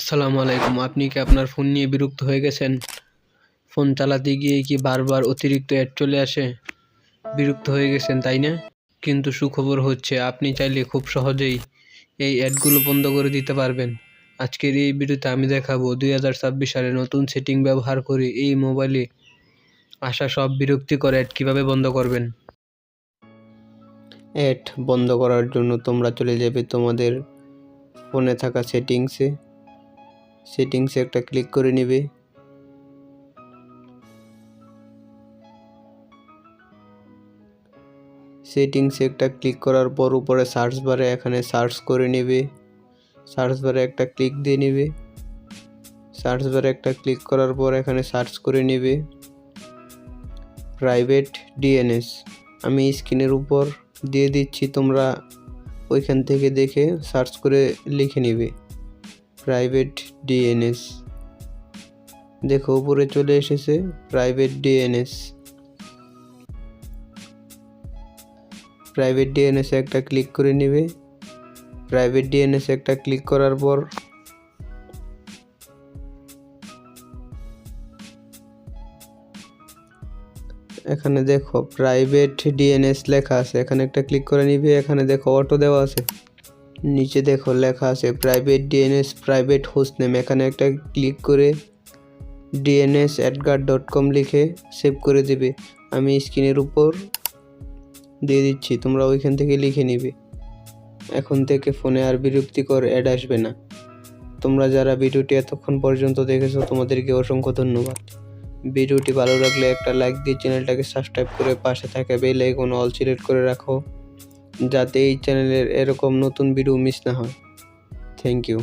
আসসালামু আলাইকুম। আপনি কি আপনার ফোন নিয়ে বিরক্ত হয়ে গেছেন? ফোন চালাতে গিয়ে কি বারবার অতিরিক্ত অ্যাড চলে আসে? বিরক্ত হয়ে গেছেন, তাই না? কিন্তু সুখবর হচ্ছে, আপনি চাইলে খুব সহজেই এই অ্যাডগুলো বন্ধ করে দিতে পারবেন। আজকের এই ভিডিওতে আমি দেখাবো দুই হাজার ছাব্বিশ সালে নতুন সেটিং ব্যবহার করে এই মোবাইলে আসা সব বিরক্তিকর অ্যাড কীভাবে বন্ধ করবেন। অ্যাড বন্ধ করার জন্য তোমরা চলে যাবে তোমাদের ফোনে থাকা সেটিংসে। সেটিংসে একটা ক্লিক করে নেবে। সেটিংসে একটা ক্লিক করার পর উপরে সার্চ বারে এখানে সার্চ করে নেবে। সার্চ বারে একটা ক্লিক দিয়ে নেবে। সার্চ বারে একটা ক্লিক করার পর এখানে সার্চ করে নেবে। Private DNS. আমি স্ক্রিনের উপর দিয়ে দিচ্ছি, তোমরা ওইখান থেকে দেখে সার্চ করে লিখে নেবে। প্রাইভেট ডিএনএস দেখো, উপরে চলে এসেছে প্রাইভেট ডিএনএস প্রাইভেট ডিএনএস একটা ক্লিক করে নেবে। প্রাইভেট ডিএনএস একটা ক্লিক করার পর এখানে দেখো প্রাইভেট ডিএনএস লেখা আছে। এখানে একটা ক্লিক করে নিবে। এখানে দেখো অটো দেওয়া আছে। নিচে দেখো লেখা আছে, private DNS private host name. এখানে একটা ক্লিক করে ডিএনএস অ্যাডগার ডট কম লিখে সেভ করে দেবে। আমি স্ক্রিনের উপর দিয়ে দিচ্ছি, তোমরা ওইখান থেকে লিখে নিবে। এখন থেকে ফোনে আর বিরক্তিকর অ্যাড আসবে না। তোমরা যারা ভিডিওটি এতক্ষণ পর্যন্ত দেখেছ, তোমাদেরকে অসংখ্য ধন্যবাদ। ভিডিওটি ভালো লাগলে একটা লাইক দিয়ে চ্যানেলটাকে সাবস্ক্রাইব করে পাশে থাকা বেল আইকন অল সিলেক্ট করে রাখো। যাতে এই চ্যানেলের এরকম নতুন ভিডিও মিস না হয়। Thank you